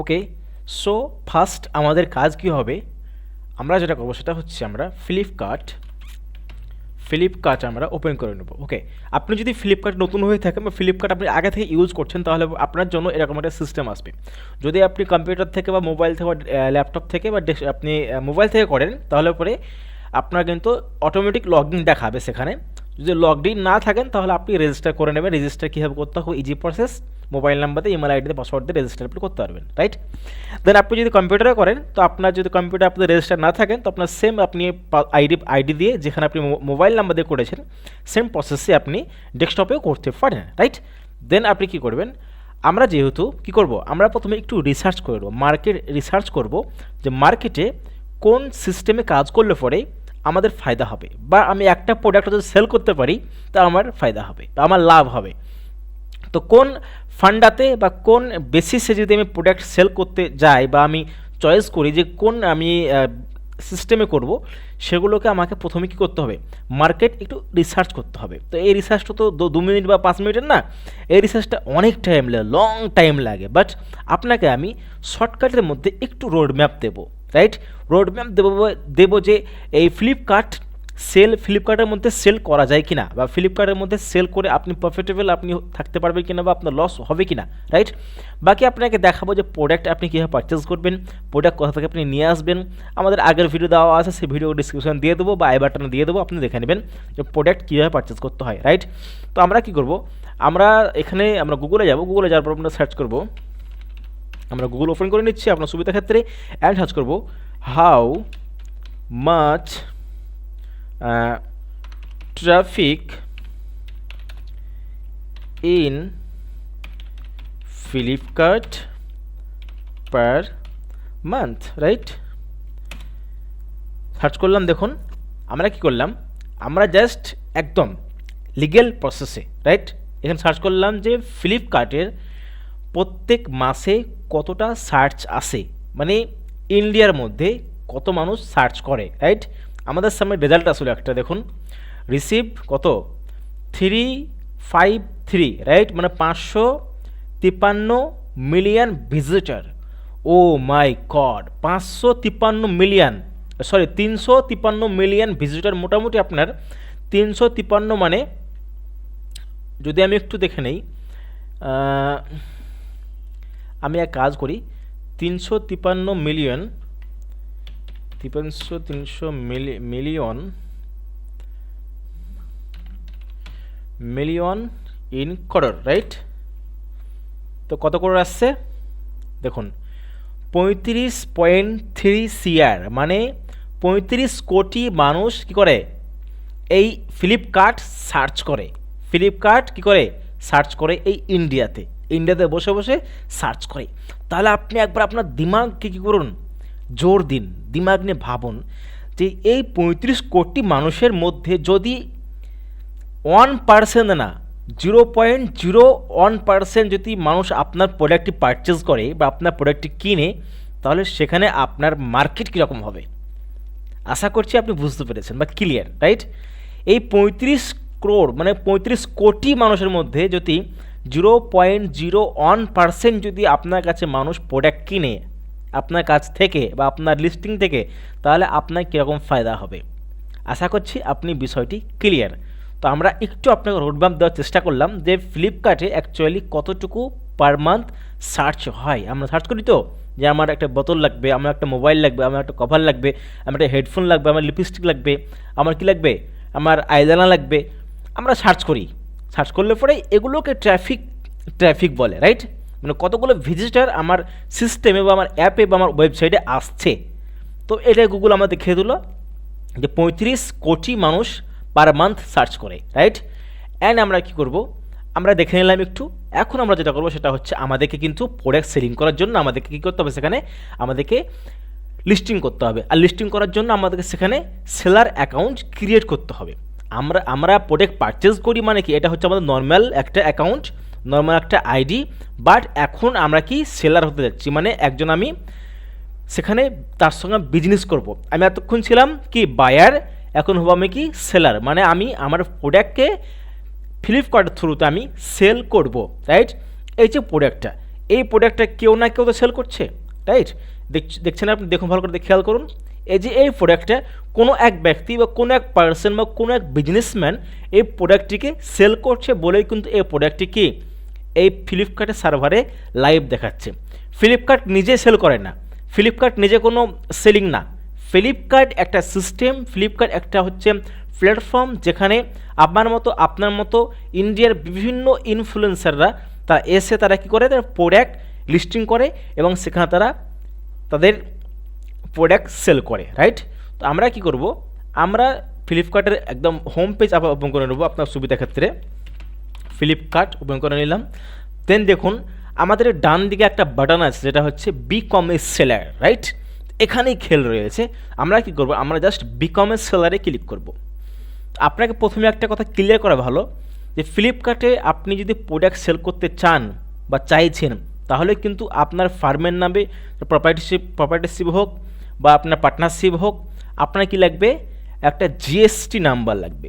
Okay so first আমাদের কাজ কি হবে? আমরা যেটা করব সেটা হচ্ছে আমরা ফ্লিপকার্ট ফ্লিপকার্ট আমরা ওপেন করে নেব ওকে আপনি যদি ফ্লিপকার্ট নতুন হয়ে থাকেন বা ফ্লিপকার্ট আপনি আগে থেকে ইউজ করছেন, তাহলে আপনার জন্য এরকম একটা সিস্টেম আসবে। যদি আপনি কম্পিউটার থেকে বা মোবাইল থেকে বা ল্যাপটপ থেকে বা আপনি মোবাইল থেকে করেন, তাহলে পরে আপনার কিন্তু অটোমেটিক লগ ইন দেখাবে সেখানে। যদি লগড ইন না থাকেন, তাহলে আপনি রেজিস্টার করে নেবেন। রেজিস্টার কীভাবে করতে হবে? ইজি প্রসেস মোবাইল নাম্বার দিয়ে ইমেল আইডিতে পাসওয়ার্ড দিয়ে রেজিস্টার আপনি করতে পারবেন রাইট দেন আপনি যদি কম্পিউটারে করেন, তো আপনার যদি কম্পিউটার আপনাদের রেজিস্টার না থাকেন, তো আপনার সেম আপনি আইডি আইডি দিয়ে যেখানে আপনি মোবাইল নাম্বার দিয়ে করেছেন সেম প্রসেসে আপনি ডেস্কটপেও করতে পারেন রাইট দেন আপনি কি করবেন? আমরা যেহেতু কি করব? আমরা প্রথমে একটু রিসার্চ করব মার্কেট রিসার্চ করব যে মার্কেটে কোন সিস্টেমে কাজ করলে পরে আমাদের ফায়দা হবে, বা আমি একটা প্রোডাক্ট যদি সেল করতে পারি, তা আমার ফায়দা হবে বা আমার লাভ হবে। তো কোন ফান্ডাতে বা কোন বেসিসে যদি আমি প্রোডাক্ট সেল করতে যাই বা আমি চয়েস করি যে কোন আমি সিস্টেমে করব, সেগুলোকে আমাকে প্রথমে কী করতে হবে? মার্কেট একটু রিসার্চ করতে হবে। তো এই রিসার্চটা তো দু- মিনিট বা পাঁচ মিনিটের না? এই রিসার্চটা অনেক টাইম লাগে লং টাইম লাগে। বাট আপনাকে আমি শর্টকাটের মধ্যে একটু রোড ম্যাপ দেবো রাইট রোড ম্যাপ দেবো দেবো যে এই ফ্লিপকার্ট সেল ফ্লিপকার্টের মধ্যে সেল করা যায় কিনা বা ফ্লিপকার্টের মধ্যে সেল করে আপনি প্রফিটেবল আপনি থাকতে পারবেন কিনা বা আপনার লস হবে কিনা রাইট বাকি আপনাকে দেখাবো যে প্রোডাক্ট আপনি কীভাবে পারচেস করবেন প্রোডাক্ট কোথা থেকে আপনি নিয়ে আসবেন। আমাদের আগের ভিডিও দেওয়া আছে, সেই ভিডিও ডিসক্রিপশন দিয়ে দেবো বা আই বাটনে দিয়ে দেবো, আপনি দেখে নেবেন যে প্রোডাক্ট কীভাবে পারচেস করতে হয় রাইট তো আমরা কি করব? আমরা এখানে, আমরা গুগলে যাব গুগলে যাওয়ার পর আমরা সার্চ করব। আমরা গুগল ওপেন করে নিচ্ছি আপনার সুবিধা ক্ষেত্রে অ্যান্ড সার্চ করব how much traffic in Flipkart per month right search করলাম, দেখুন, আমরা কি করলাম? আমরা জাস্ট একদম লিগেল প্রসেসে রাইট এখানে সার্চ করলাম যে ফ্লিপকার্টের প্রত্যেক মাসে কতটা সার্চ আসে? মানে ইন্ডিয়ার মধ্যে কত মানুষ সার্চ করে রাইট আমাদের সামনে রেজাল্ট আসলে একটা, দেখুন। রিসিভ কত? থ্রি ফাইভ থ্রি রাইট মানে পাঁচশো তিপ্পান্ন million visitor oh my god, পাঁচশো তিপ্পান্ন মিলিয়ন সরি তিনশো তিপ্পান্ন মিলিয়ন ভিজিটার মোটামুটি আপনার। তিনশো তিপ্পান্ন মানে যদি আমি একটু দেখে নেই আমি এক কাজ করি, তিনশো তিপ্পান্ন মিলিয়ন তিপ্পান্নশো তিনশো মিলি, million million in crore right তো কত করোর আসছে? দেখুন, পঁয়ত্রিশ পয়েন্ট থ্রি সিআর মানে পঁয়ত্রিশ কোটি মানুষ কি করে? এই ফ্লিপকার্ট সার্চ করে। ফ্লিপকার্ট কি করে? সার্চ করে এই ইন্ডিয়াতে। ইন্ডিয়াতে বসে বসে সার্চ করে। তাহলে আপনি একবার আপনার দিমাগকে কী করুন? জোর দিন। দিমাগ নিয়ে ভাবুন যে এই পঁয়ত্রিশ কোটি মানুষের মধ্যে যদি ওয়ান পার্সেন্ট না zero point zero one percent যদি মানুষ আপনার প্রোডাক্টটি পারচেস করে বা আপনার প্রোডাক্টটি কিনে, তাহলে সেখানে আপনার মার্কেট কীরকম হবে? আশা করছি আপনি বুঝতে পেরেছেন বা ক্লিয়ার রাইট এই পঁয়ত্রিশ ক্রোড় মানে পঁয়ত্রিশ কোটি মানুষের মধ্যে যদি zero point zero one percent যদি আপনার কাছে মানুষ প্রোডাক্ট কিনে আপনার কাছ থেকে বা আপনার লিস্টিং থেকে, তাহলে আপনার কীরকম ফায়দা হবে? আশা করছি আপনি বিষয়টি ক্লিয়ার তো আমরা একটু আপনাকে রোডম্যাপ দেওয়ার চেষ্টা করলাম যে ফ্লিপকার্টে অ্যাকচুয়ালি কতটুকু পার মান্থ সার্চ হয়। আমরা সার্চ করি তো, যে আমার একটা বোতল লাগবে, আমার একটা মোবাইল লাগবে, আমার একটা কভার লাগবে, আমার একটা হেডফোন লাগবে, আমার লিপস্টিক লাগবে, আমার কি লাগবে? আমার আইলানা লাগবে। আমরা সার্চ করি। সার্চ করলে পরে এগুলোকে ট্রাফিক ট্রাফিক বলে রাইট মানে কতগুলো ভিজিটার আমার সিস্টেমে বা আমার অ্যাপে বা আমার ওয়েবসাইটে আসছে। তো এটাই গুগল আমাদের দেখিয়ে দিল যে পঁয়ত্রিশ কোটি মানুষ পার মান্থ সার্চ করে রাইট অ্যান্ড আমরা কি করব? আমরা দেখে নিলাম একটু। এখন আমরা যেটা করব সেটা হচ্ছে আমাদেরকে কিন্তু প্রোডাক্ট সেলিং করার জন্য আমাদেরকে কী করতে হবে সেখানে? আমাদেরকে লিস্টিং করতে হবে। আর লিস্টিং করার জন্য আমাদেরকে সেখানে সেলার অ্যাকাউন্ট ক্রিয়েট করতে হবে। আমরা আমরা প্রোডাক্ট পারচেস করি মানে কি? এটা হচ্ছে আমাদের নর্মাল একটা অ্যাকাউন্ট নর্মাল একটা আইডি বাট এখন আমরা কি সেলার হতে যাচ্ছি মানে একজন আমি সেখানে তার সঙ্গে বিজনেস করব। আমি এতক্ষণ ছিলাম কি বায়ার এখন হব আমি কি সেলার মানে আমি আমার প্রোডাক্টকে ফ্লিপকার্টের থ্রুতে আমি সেল করব রাইট এই যে প্রোডাক্টটা এই প্রোডাক্টটা কেউ না কেউ তো সেল করছে রাইট দেখছেন আপনি? দেখুন ভালো করে খেয়াল করুন। এই যে এই প্রোডাক্টটা কোনো এক ব্যক্তি বা কোনো এক পার্সন বা কোনো এক বিজনেসম্যান এই প্রোডাক্টটিকে সেল করছে বলেই কিন্তু এই প্রোডাক্টটি কি? এই ফ্লিপকার্টের সার্ভারে লাইভ দেখাচ্ছে। ফ্লিপকার্ট নিজে সেল করে না। ফ্লিপকার্ট নিজে কোনো সেলিং না। ফ্লিপকার্ট একটা সিস্টেম ফ্লিপকার্ট একটা হচ্ছে প্ল্যাটফর্ম যেখানে আপনার মতো আপনার মতো ইন্ডিয়ার বিভিন্ন ইনফ্লুয়েন্সাররা তারা এসে তারা কী করে? তারা প্রোডাক্ট লিস্টিং করে এবং সেখানে তারা তাদের প্রোডাক্ট সেল করে রাইট তো আমরা কি করব? আমরা ফ্লিপকার্টের একদম হোম পেজ আবার করে নেব আপনার সুবিধা ক্ষেত্রে। ফ্লিপকার্ট, ওপেন করে নিলাম। দেন দেখুন, আমাদের ডান দিকে একটা বাটন আছে, যেটা হচ্ছে বি কমার্স সেলার রাইট এখানেই খেল রয়েছে। আমরা কি করব? আমরা জাস্ট বি কমার্স সেলারে ক্লিক করব। আপনাকে প্রথমে একটা কথা ক্লিয়ার করা ভালো, যে ফ্লিপকার্টে আপনি যদি প্রোডাক্ট সেল করতে চান বা চাইছেন, তাহলে কিন্তু আপনার ফার্মের নামে প্রপার্টিশিপ প্রপার্টিশিপ হোক বা আপনার পার্টনারশিপ হোক, আপনার কি লাগবে? একটা জিএসটি নাম্বার লাগবে।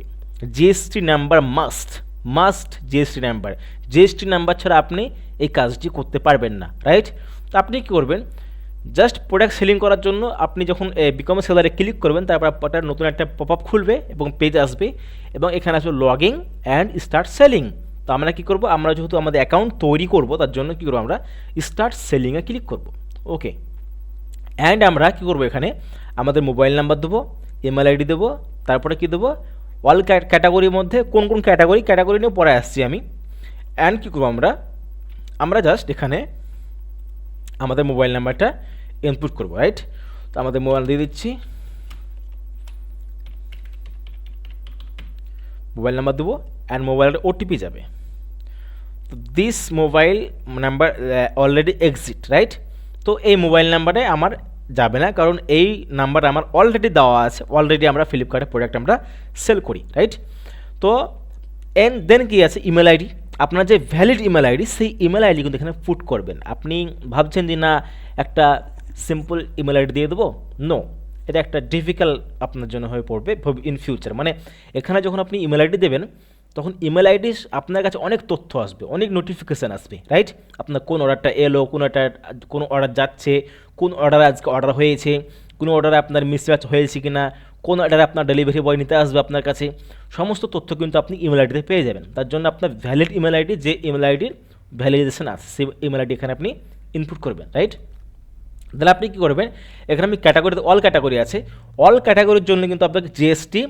GST number must must GST number. GST number ছাড়া আপনি এই কাজটি করতে পারবেন না, রাইট? তো আপনি কী করবেন? জাস্ট প্রোডাক্ট সেলিং করার জন্য আপনি যখন বিকম সেলারে ক্লিক করবেন, তারপর আপনার নতুন একটা পপ আপ খুলবে এবং পেজ আসবে এবং এখানে আসবে লগিং অ্যান্ড স্টার্ট সেলিং তো আমরা কী করব? আমরা যেহেতু আমাদের অ্যাকাউন্ট তৈরি করব, তার জন্য কী করব আমরা স্টার্ট সেলিংয়ে ক্লিক করব। ওকে অ্যান্ড আমরা কী করব এখানে? আমাদের মোবাইল নাম্বার দেবো ইমেল আইডি দেবো, তারপরে কী দেবো? অল ক্যাটাগরির মধ্যে কোন কোন ক্যাটাগরি ক্যাটাগরি নিয়ে পরে আসছি আমি। অ্যান্ড কী করব আমরা? আমরা জাস্ট এখানে আমাদের মোবাইল নাম্বারটা ইনপুট করব রাইট তো আমাদের মোবাইল দিয়ে দিচ্ছি। মোবাইল নাম্বার দেবো অ্যান্ড মোবাইলের ওটিপি যাবে। তো this mobile number already exist right তো এই মোবাইল নাম্বারে আমার যাবে না, কারণ এই নাম্বার আমার অলরেডি দেওয়া আছে অলরেডি আমরা ফ্লিপকার্টের প্রোডাক্ট আমরা সেল করি রাইট তো এন দেন কি আছে? ইমেল আইডি আপনার যে ভ্যালিড ইমেল আইডি সেই ইমেল আইডি কিন্তু এখানে পুট করবেন। আপনি ভাবছেন যে না, একটা সিম্পল ইমেল আইডি দিয়ে দেবো? নো এটা একটা ডিফিকাল্ট আপনার জন্য হয়ে পড়বে ইন ফিউচার মানে এখানে যখন আপনি ইমেল আইডি দেবেন তখন ইমেল আইডি আপনার কাছে অনেক তথ্য আসবে, অনেক নোটিফিকেশান আসবে রাইট আপনার কোন অর্ডারটা এলো, কোন একটা কোন অর্ডার যাচ্ছে, কোন অর্ডারে আজকে অর্ডার হয়েছে, কোন অর্ডারে আপনার মিসম্যাচ হয়েছে কি না কোন অর্ডারে আপনার ডেলিভারি বয় নিতে আসবে আপনার কাছে, সমস্ত তথ্য কিন্তু আপনি ইমেল আইডিতে পেয়ে যাবেন। তার জন্য আপনার ভ্যালিড ইমেল আইডি যে ইমেল আইডির ভ্যালিডেশন আছে, সেই ইমেল আইডি এখানে আপনি ইনপুট করবেন রাইট তাহলে আপনি কী করবেন? এখানে আমি ক্যাটাগরিতে অল ক্যাটাগরি আছে। অল ক্যাটাগরির জন্য কিন্তু আপনাকে জিএসটি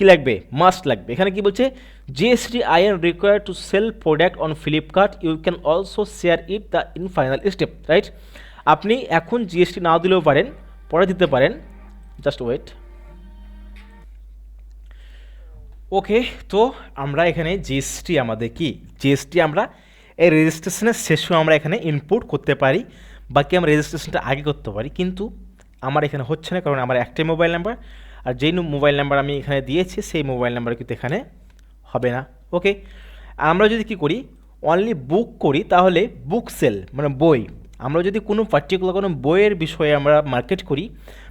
কী লাগবে? মাস্ট লাগবে। এখানে কি বলছে? GST I N require to sell product on Flipkart you can also share it the in final step right আপনি এখন জিএসটি নাও দিলেও পারেন, পরে দিতে পারেন। জাস্ট ওয়েট ওকে তো আমরা এখানে জিএসটি আমাদের কি? জিএসটি আমরা এই রেজিস্ট্রেশনের শেষেও আমরা এখানে ইনপুট করতে পারি, বাকি আমরা রেজিস্ট্রেশনটা আগে করতে পারি। কিন্তু আমার এখানে হচ্ছে না, কারণ আমার একটাই মোবাইল নাম্বার আর যেই মোবাইল নাম্বার আমি এখানে দিয়েছি, সেই মোবাইল নাম্বার কিন্তু এখানে হবে না। ওকে আমরা যদি কি করি অনলি বুক করি, তাহলে বুক সেল মানে বই। আমরা যদি কোনো পার্টিকুলার কোনো বইয়ের বিষয়ে আমরা মার্কেট করি,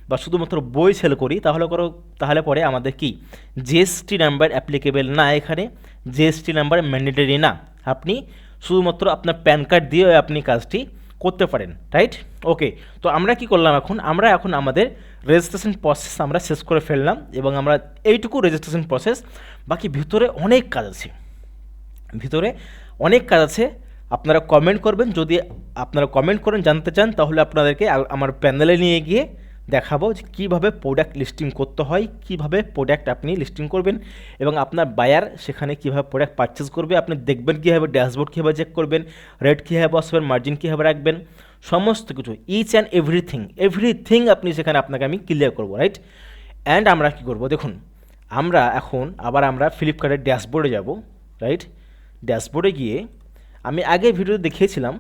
বা শুধুমাত্র বই সেল করি, তাহলে করো, তাহলে পরে আমাদের কি? জিএসটি নাম্বার অ্যাপ্লিকেবল না এখানে জিএসটি নাম্বার ম্যান্ডেটরি না। আপনি শুধুমাত্র আপনার প্যান কার্ড দিয়ে আপনি কাজটি করতে পারেন রাইট ওকে তো আমরা কি করলাম এখন? আমরা এখন আমাদের রেজিস্ট্রেশন প্রসেস আমরা শেষ করে ফেললাম এবং আমরা এইটুকু রেজিস্ট্রেশন প্রসেস বাকি ভিতরে অনেক কাজ আছে। ভিতরে অনেক কাজ আছে, আপনারা কমেন্ট করবেন, যদি আপনারা কমেন্ট করেন, জানতে চান, তাহলে আপনাদেরকে আমার প্যানেলে নিয়ে গিয়ে দেখাবো যে কীভাবে প্রোডাক্ট লিস্টিং করতে হয়, কীভাবে প্রোডাক্ট আপনি লিস্টিং করবেন এবং আপনার বায়ার সেখানে কীভাবে প্রোডাক্ট পারচেস করবে, আপনি দেখবেন কীভাবে ড্যাশবোর্ড কীভাবে চেক করবেন রেট কীভাবে বসবেন মার্জিন কীভাবে রাখবেন, সমস্ত কিছু ইচ অ্যান্ড এভরিথিং এভরিথিং আপনি সেখানে আপনাকে আমি ক্লিয়ার করব রাইট অ্যান্ড আমরা কী করব? দেখুন, আমরা এখন আবার আমরা ফ্লিপকার্টের ড্যাশবোর্ডে যাব রাইট ড্যাশবোর্ডে গিয়ে আমি আগে ভিডিও দেখিয়েছিলাম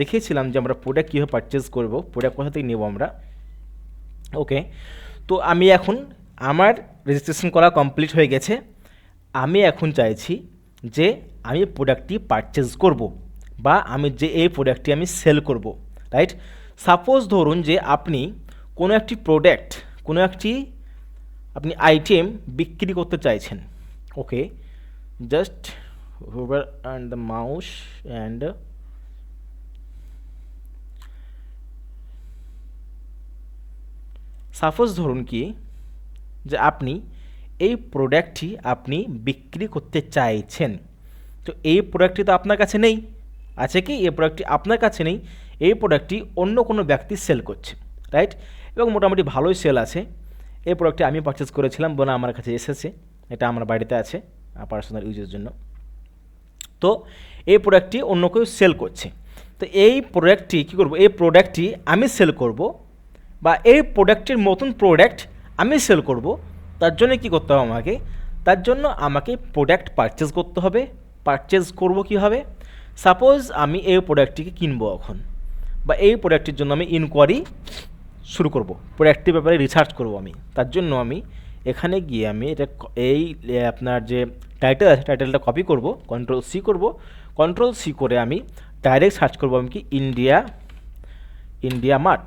দেখিয়েছিলাম যে আমরা প্রোডাক্ট কীভাবে পারচেস করব প্রোডাক্ট কোথা থেকে নেব আমরা। ওকে তো আমি এখন আমার রেজিস্ট্রেশন করা কমপ্লিট হয়ে গেছে। আমি এখন চাইছি যে আমি প্রোডাক্টটি পারচেস করব বা আমি যে এই প্রোডাক্টটি আমি সেল করব রাইট সাপোজ ধরুন যে আপনি কোনো একটি প্রোডাক্ট কোনো একটি আপনি আইটেম বিক্রি করতে চাইছেন okay just hover and the mouse and suppose ধরুন কি, যে আপনি এই প্রোডাক্টটি আপনি বিক্রি করতে চাইছেন। তো এই প্রোডাক্টটি তো আপনার কাছে নেই। আছে কি? এই প্রোডাক্টটি আপনার কাছে নেই। এই প্রোডাক্টটি অন্য কোনো ব্যক্তি সেল করছে রাইট এবং মোটামুটি ভালোই সেল আছে। এই প্রোডাক্টটি আমি পারচেস করেছিলাম বলে আমার কাছে এসেছে। এটা আমার বাড়িতে আছে পার্সোনাল ইউজের জন্য। তো এই প্রোডাক্টটি অন্য কেউ সেল করছে। তো এই প্রোডাক্টটি কী করব? এই প্রোডাক্টটি আমি সেল করব বা এই প্রোডাক্টের মতন প্রোডাক্ট আমি সেল করব, তার জন্য কি করতে হবে আমাকে? তার জন্য আমাকে প্রোডাক্ট পারচেজ করতে হবে। পারচেজ করব কীভাবে? সাপোজ আমি এই প্রোডাক্টটিকে কিনবো এখন, বা এই প্রোডাক্টটির জন্য আমি ইনকোয়ারি শুরু করব। প্রোডাক্টটির ব্যাপারে রিসার্চ করব আমি। তার জন্য আমি এখানে গিয়ে আমি এটা এই আপনার যে টাইটেল আছে টাইটেলটা কপি করব কন্ট্রোল সি করব। কন্ট্রোল সি করে আমি ডাইরেক্ট সার্চ করব আমি কি ইন্ডিয়া ইন্ডিয়া মার্ট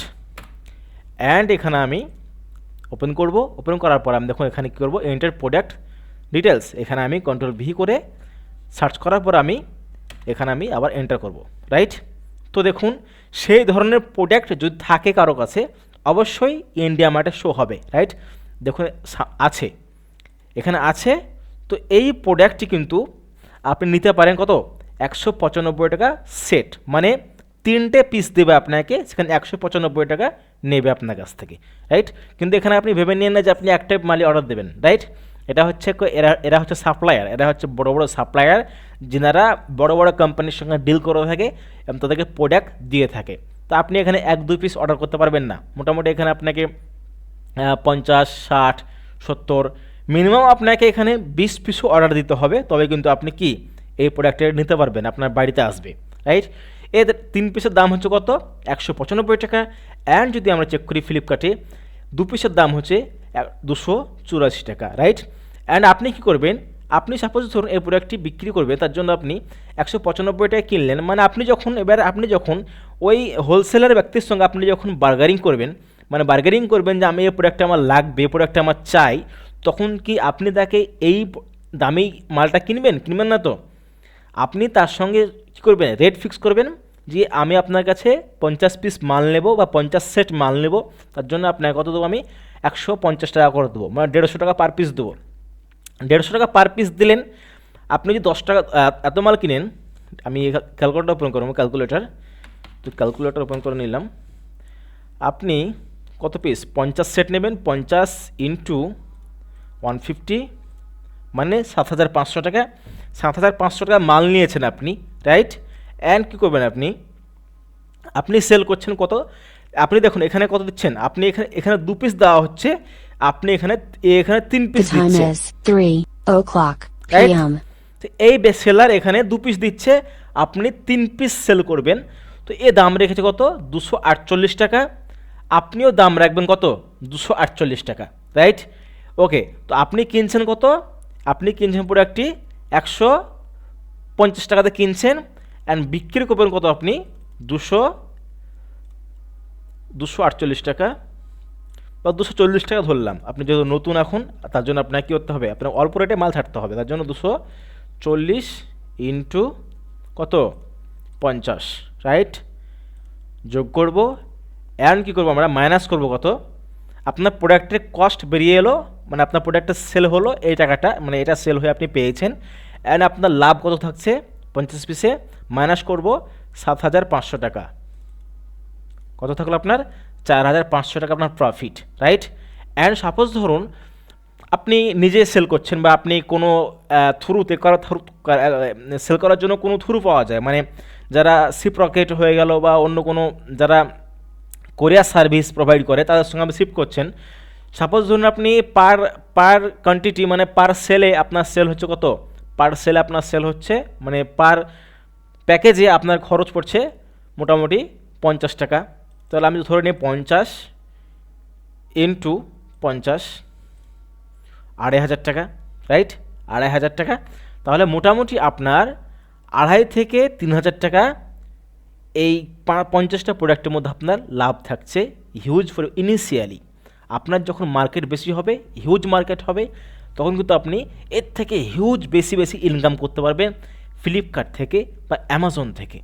অ্যান্ড এখানে আমি ওপেন করব। ওপেন করার পর আমি দেখুন এখানে কী করব? এন্টার প্রোডাক্ট ডিটেলস এখানে আমি কন্ট্রোল ভি করে সার্চ করার পর আমি এখানে আমি আবার এন্টার করব। রাইট তো দেখুন, সেই ধরনের প্রোডাক্ট যদি থাকে কারও কাছে, অবশ্যই ইন্ডিয়া মার্টে শো হবে। রাইট দেখুন আছে। এখানে আছে। তো এই প্রোডাক্টটি কিন্তু আপনি নিতে পারেন কত? একশো পঁচানব্বই টাকা সেট মানে তিনটে পিস দেবে আপনাকে, সেখানে একশো পঁচানব্বই টাকা নেবে আপনার কাছ থেকে রাইট কিন্তু এখানে আপনি ভেবে নিন না যে আপনি একটাই মালি অর্ডার দেবেন রাইট এটা হচ্ছে এরা এরা হচ্ছে সাপ্লায়ার এরা হচ্ছে বড় বড় সাপ্লায়ার যেনারা বড় বড় কোম্পানির সঙ্গে ডিল করে থাকে এবং তাদেরকে প্রোডাক্ট দিয়ে থাকে। তো আপনি এখানে এক, দুই পিস অর্ডার করতে পারবেন না। মোটামুটি এখানে আপনাকে পঞ্চাশ, ষাট, সত্তর মিনিমাম আপনাকে এখানে বিশ পিসও অর্ডার দিতে হবে। তবে কিন্তু আপনি কি এই প্রোডাক্টটা নিতে পারবেন, আপনার বাড়িতে আসবে রাইট এর তিন পিসের দাম হচ্ছে কত? একশো পঁচানব্বই টাকা। অ্যান্ড যদি আমরা চেক করি ফ্লিপকার্টে দু পিসের দাম হচ্ছে দুশো চুরাশি টাকা রাইট অ্যান্ড আপনি কি করবেন? আপনি সাপোজ ধরুন এই প্রোডাক্টটি বিক্রি করবে, তার জন্য আপনি একশো পঁচানব্বই টাকা কিনলেন। মানে আপনি যখন, এবার আপনি যখন ওই হোলসেলার ব্যক্তির সঙ্গে আপনি যখন বার্গারিং করবেন মানে বার্গারিং করবেন যে আমি এই প্রোডাক্টটা আমার লাগবে এই প্রোডাক্টটা আমার চাই, তখন কি আপনি তাকে এই দামেই মালটা কিনবেন? কিনবেন না তো? আপনি তার সঙ্গে কী করবেন? রেট ফিক্স করবেন যে আমি আপনার কাছে পঞ্চাশ পিস মাল নেব বা পঞ্চাশ সেট মাল নেব, তার জন্য আপনাকে কত দেবো আমি? একশো পঞ্চাশ টাকা করে দেবো মানে দেড়শো টাকা পার পিস দেবো। দেড়শো টাকা পার পিস দিলেন, আপনি যদি দশ টাকা এত মাল কিনেন, আমি ক্যালকুলেটার ওপেন করব ক্যালকুলেটার তো ক্যালকুলেটার ওপেন করে নিলাম। আপনি কত পিস পঞ্চাশ সেট নেবেন, পঞ্চাশ ইন্টু ওয়ান ফিফটি মানে সাত হাজার পাঁচশো টাকা। সাত হাজার পাঁচশো টাকা মাল নিয়েছেন আপনি রাইট অ্যান্ড কী করবেন আপনি? আপনি সেল করছেন কত? আপনি দেখুন এখানে কত দিচ্ছেন? আপনি এখানে এখানে দু পিস দেওয়া হচ্ছে আপনি এখানে এখানে তিন পিস দিচ্ছেন is 3 o'clock Right? p.m. তো এই সেলার এখানে দু পিস দিচ্ছে আপনি তিন পিস সেল করবেন। তো এ দাম রেখেছে কত? দুশো আটচল্লিশ টাকা। আপনিও দাম রাখবেন কত? দুশো আটচল্লিশ টাকা। রাইট ওকে তো আপনি কিনছেন কত? আপনি কিনছেন প্রোডাক্টটি একশো পঞ্চাশ টাকাতে কিনছেন অ্যান্ড বিক্রি করবেন কত আপনি? দুশো দুশো আটচল্লিশ টাকা বা দুশো চল্লিশ টাকা ধরলাম। আপনি যেহেতু নতুন এখন, তার জন্য আপনাকে কী করতে হবে? আপনার অল্প রেটে মাল ছাড়তে হবে। তার জন্য দুশো চল্লিশ ইন্টু কত? পঞ্চাশ রাইট যোগ করব। অ্যান্ড কী করব আমরা? মাইনাস করব কত? আপনার প্রোডাক্টের কস্ট বেরিয়ে এলো মানে আপনার প্রোডাক্টের সেল হলো, এই টাকাটা মানে এটা সেল হয়ে আপনি পেয়েছেন। অ্যান্ড আপনার লাভ কত থাকছে? পঞ্চাশ পিসে মাইনাস করব সাত হাজার পাঁচশো টাকা। কত থাকল আপনার? চার হাজার পাঁচশো টাকা আপনার প্রফিট রাইট অ্যান্ড সাপোজ ধরুন, আপনি নিজে সেল করছেন বা আপনি কোনো থ্রুতে করা থ্রু সেল করার জন্য কোনো থ্রু পাওয়া যায়। মানে যারা সিপ রকেট হয়ে গেল বা অন্য কোনো, যারা কোরিয়ার সার্ভিস প্রোভাইড করে, তাদের সঙ্গে আপনি শিপ করছেন। সাপোজ ধরুন আপনি পার পার কোয়ান্টিটি মানে পার সেলে আপনার সেল হচ্ছে কত? পার সেলে আপনার সেল হচ্ছে মানে পার প্যাকেজে আপনার খরচ পড়ছে মোটামুটি পঞ্চাশ টাকা। তাহলে আমি ধরে নিই পঞ্চাশ ইন্টু পঞ্চাশ, আড়াই হাজার টাকা রাইট আড়াই হাজার টাকা। তাহলে মোটামুটি আপনার আড়াই থেকে তিন হাজার টাকা এই পঞ্চাশটা প্রোডাক্টের মধ্যে আপনার লাভ থাকছে হিউজ ফর ইনিশিয়ালি আপনার যখন মার্কেট বেশি হবে হিউজ মার্কেট হবে তখন কিন্তু আপনি এর থেকে হিউজ বেশি বেশি ইনকাম করতে পারবেন ফ্লিপকার্ট থেকে বা অ্যামাজন থেকে।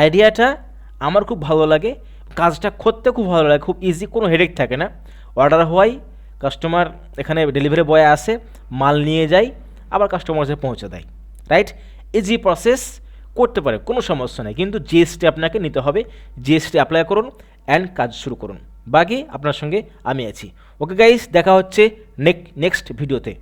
আইডিয়াটা আমার খুব ভালো লাগে, কাজটা করতে খুব ভালো লাগে, খুব ইজি কোনো হেডেক থাকে না। অর্ডার হওয়াই কাস্টমার এখানে ডেলিভারি বয় আসে, মাল নিয়ে যায়, আবার কাস্টমার কাছে পৌঁছে দেয়। রাইট ইজি প্রসেস করতে পারে, কোনো সমস্যা নেই। কিন্তু জিএসটি আপনাকে নিতে হবে জিএসটি অ্যাপ্লাই করুন অ্যান্ড কাজ শুরু করুন। বাকি আপনার সঙ্গে আমি আছি। ওকে গাইস দেখা হচ্ছে নেক্সট ভিডিওতে